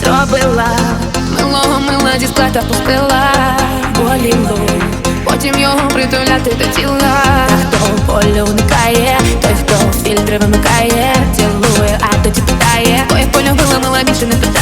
Зробила милого мила зі склада пустила боліло, потім його притуляти до тіла. Хто полю уникає, той хто фільтри вимикає, цілує, а тоді питає, бо я полюбила, мила більше не питає.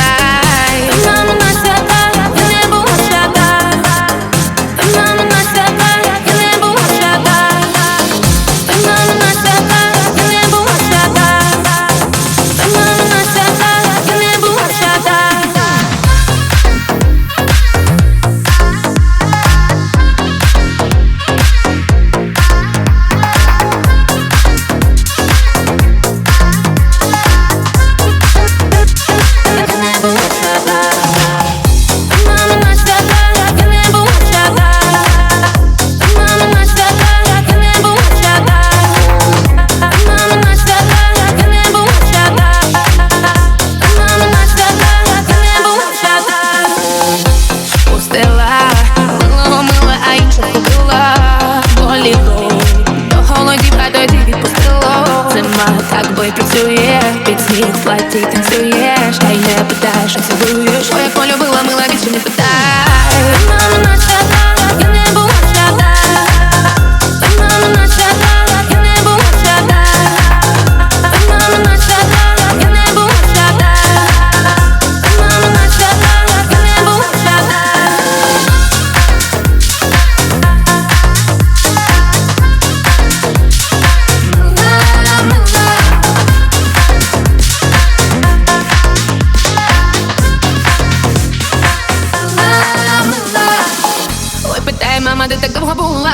ти такого була?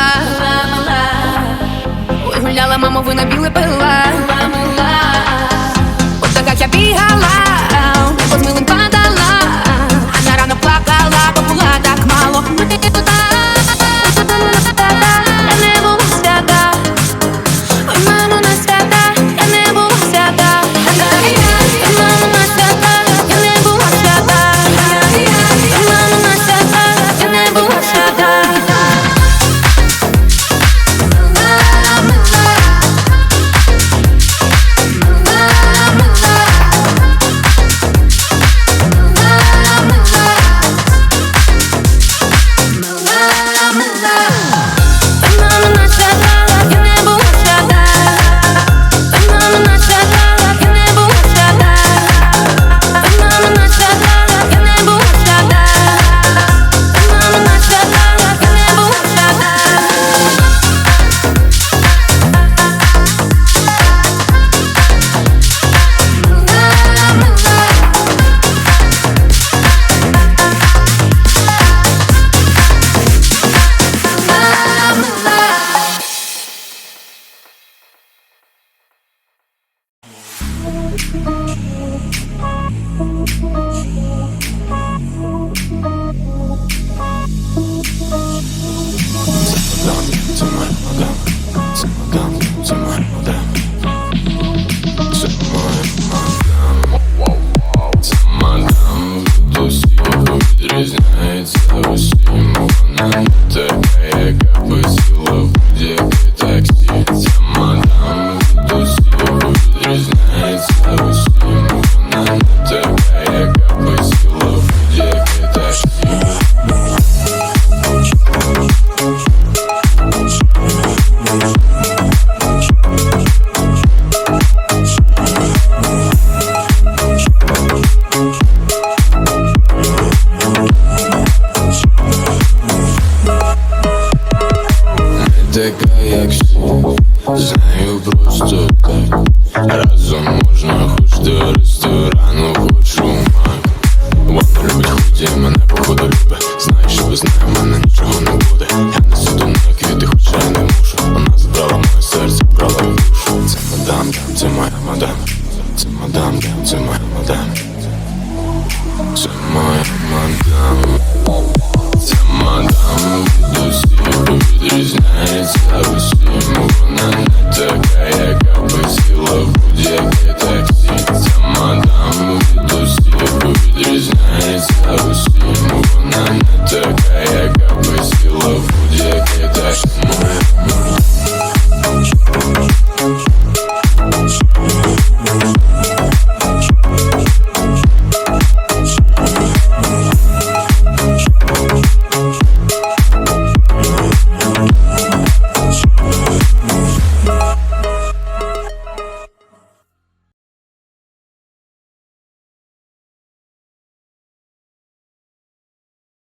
Ой, гуляла, мамо, біле пила. така, як всі. Знаю просто так. Разом можна хоч до ресторану, хоч у мак. Вона любить худі, мене походу любить Знаю, що без неї мене нічого не буде. Я несу до неї квіти, хоча я не мушу. Вона забрала моє серце, брала душу. Це мадам, це моя мадам. Це мадам, це моя мадам. Це моя мадам. Ця мадам від усіх відрізняється.